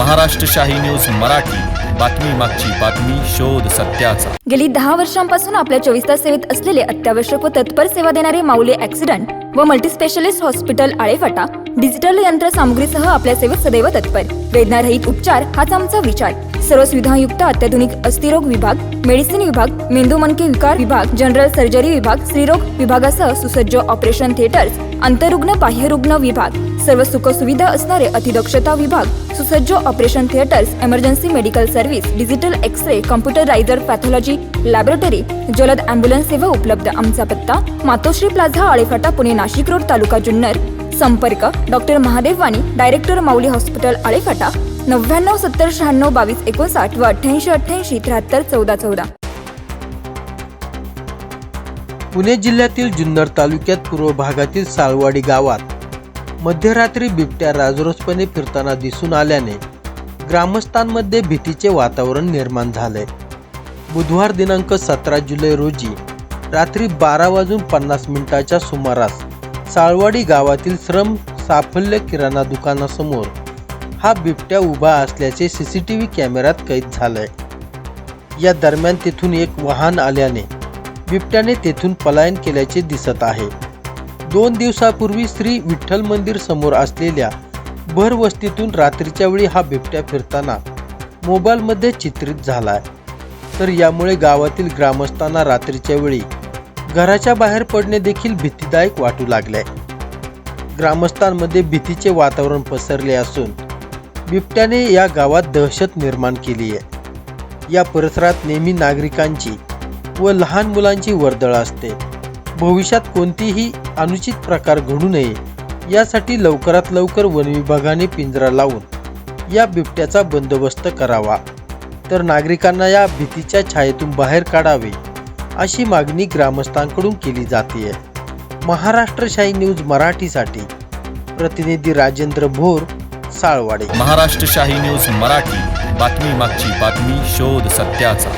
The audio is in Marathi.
महाराष्ट्रशाही न्यूज मराठी. बातमी मागची बातमी शोध सत्याचा. गेली दहा वर्षांपासून आपल्या चोवीस तास सेवेत असलेले अत्यावश्यक व तत्पर सेवा देणारे माऊली ऍक्सिडेंट व मल्टीस्पेशालिस्ट हॉस्पिटल आळेफाटा डिजिटल यंत्रसामुग्रीसह आपल्या सेवेत सदैव तत्पर. वेदनारहित उपचार हाच आमचा विचार. सर्व सुविधायुक्त अत्याधुनिक अस्थिरोग विभाग मेडिसिन विभाग मेंदू मनके विकार विभाग जनरल सर्जरी विभाग स्त्रीरोग विभागासह सुसज्ज ऑपरेशन थिएटर्स अंतरुग्ण बाह्यरुग्ण विभाग. सर्व सुखसुविधा असणारे अतिदक्षता विभाग सुसज्ज operation theatres emergency medical service digital X ray computerised pathology laboratory जलद अँब्युलन्स सेवा उपलब्ध. आमचा पत्ता मातोश्री प्लाझा आळेफाटा पुणे नाशिक रोड तालुका जुन्नर. संपर्क doctor Mahadev Wani director Mauli hospital Alephata नव्याण्णव सत्तर शहाण्णव बावीस एकोणसाठ व अठ्ठ्याऐंशी अठ्ठ्याऐंशी त्र्याहत्तर चौदा चौदा. पुणे जिल्ह्यातील जुन्नर तालुक्यात पूर्व भागातील सालवाडी गावात मध्यरात्री बिबट्या राजरोसपणे फिरताना दिसून आल्याने ग्रामस्थांमध्ये भीतीचे वातावरण निर्माण झाले. बुधवार दिनांक सतरा जुलै रोजी रात्री बारा वाजून पन्नास मिनिटाच्या सुमारास साळवाडी गावातील श्रम साफल्य किराणा दुकानासमोर हा बिबट्या उभा असल्याचे सी सी टी व्ही कॅमेऱ्यात कैद झालंय. या दरम्यान तेथून एक वाहन आल्याने बिबट्याने तेथून पलायन केल्याचे दिसत आहे. दोन दिवसापूर्वी श्री विठ्ठल मंदिर समोर असलेल्या भरवस्तीतून रात्रीच्या वेळी हा बिबट्या फिरताना मोबाईलमध्ये चित्रित झालाय. तर यामुळे गावातील ग्रामस्थांना रात्रीच्या वेळी घराच्या बाहेर पडणे देखील भीतीदायक वाटू लागले ग्रामस्थांमध्ये भीतीचे वातावरण पसरले असून बिबट्याने या गावात दहशत निर्माण केली आहे. या परिसरात नेहमी नागरिकांची व लहान मुलांची वर्दळ असते. भविष्यात कोणतीही अनुचित प्रकार घडू नये. यासाठी लवकरात लवकर वनविभागाने पिंजरा लावून या बिबट्याचा बंदोबस्त करावा. तर नागरिकांना या भीतीच्या छायेतून बाहेर काढावे अशी मागणी ग्रामस्थांकडून केली जाते महाराष्ट्रशाही न्यूज मराठीसाठी प्रतिनिधी राजेंद्र भोर साळवाडे. महाराष्ट्रशाही न्यूज मराठी बातमी मागची बातमी शोध सत्याचा.